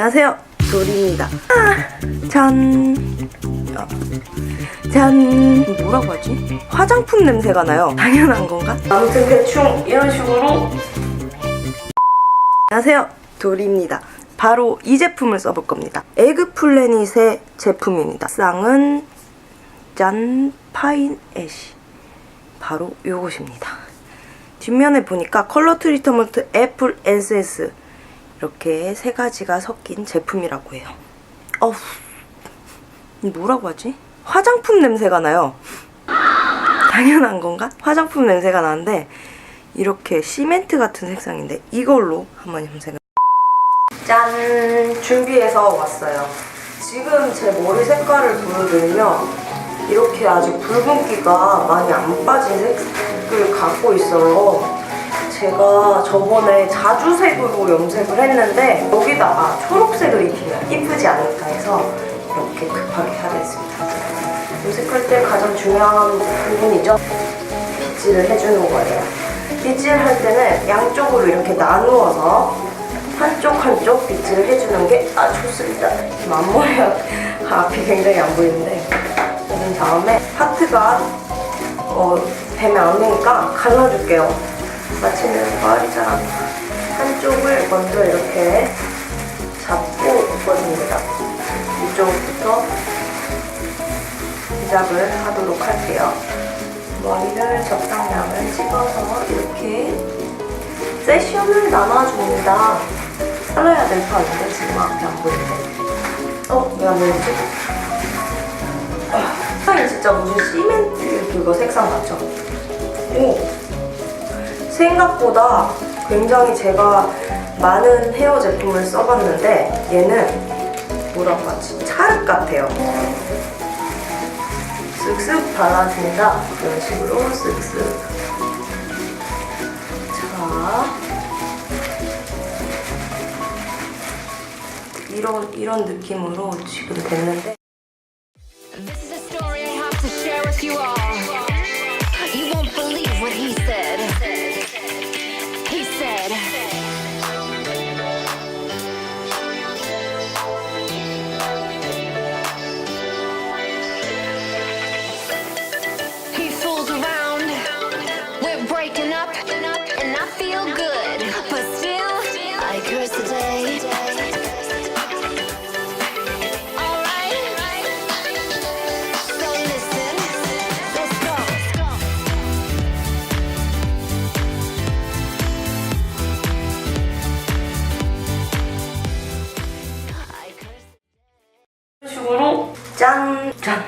안녕하세요. 도리입니다. 아, 짠. 어, 짠. 뭐라고 하지? 화장품 냄새가 나요. 당연한 건가? 아무튼 대충 이런 식으로. 안녕하세요. 도리입니다. 바로 이 제품을 써볼 겁니다. 에그플래닛의 제품입니다. 쌍은 짠 파인 애쉬. 바로 요것입니다. 뒷면에 보니까 컬러 트리트먼트 애플 에센스 이렇게 세 가지가 섞인 제품이라고 해요. 어우, 뭐라고 하지? 화장품 냄새가 나요. 당연한 건가? 화장품 냄새가 나는데 이렇게 시멘트 같은 색상인데 이걸로 한번 염색을 짠! 준비해서 왔어요. 지금 제 머리 색깔을 보여드리면 이렇게 아직 붉은기가 많이 안 빠진 색을 갖고 있어요. 제가 저번에 자주색으로 염색을 했는데 여기다가 초록색을 입히면 이쁘지 않을까 해서 이렇게 급하게 하겠습니다. 염색할 때 가장 중요한 부분이죠. 빗질을 해주는 거예요. 빗질할 때는 양쪽으로 이렇게 나누어서 한쪽 한쪽 빗질을 해주는 게 아 좋습니다. 앞머리가 앞이 굉장히 안 보이는데 그런 다음에 파트가 어, 되면 안 되니까 갈라줄게요. 마치는 안 나. 한쪽을 먼저 이렇게 잡고 엎어줍니다. 이쪽부터 시작을 하도록 할게요. 머리를 적당량을 찍어서 이렇게 세션을 나눠줍니다. 잘라야 될 판인데 지금 앞에 안 보이는데. 어? 왜 안 보이지? 아, 색상이 진짜 무슨 시멘트 그거 색상 같죠? 오! 생각보다 굉장히 제가 많은 헤어 제품을 써봤는데 얘는 뭐라고 하지? 찰흙 같아요. 쓱쓱 발라줍니다. 이런 식으로 쓱쓱. 자. 이런, 이런 느낌으로 지금 됐는데. Breaking up, and I feel good. But still, I curse the day. Alright. So listen, let's go. I curse. 이런 식으로 짠! 짠!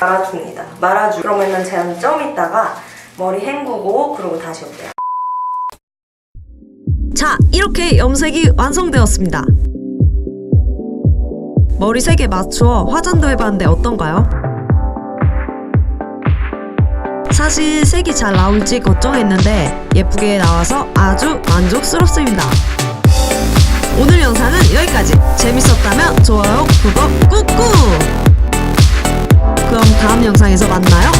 말아줍니다. 말아주. 그러면은 제가 좀 있다가 머리 헹구고 그러고 다시 올게요. 자, 이렇게 염색이 완성되었습니다. 머리 색에 맞춰 화장도 해봤는데 어떤가요? 사실 색이 잘 나올지 걱정했는데 예쁘게 나와서 아주 만족스럽습니다. 오늘 영상은 여기까지. 재밌었다면 좋아요, 구독 꾹꾹! 그럼 다음 영상에서 만나요.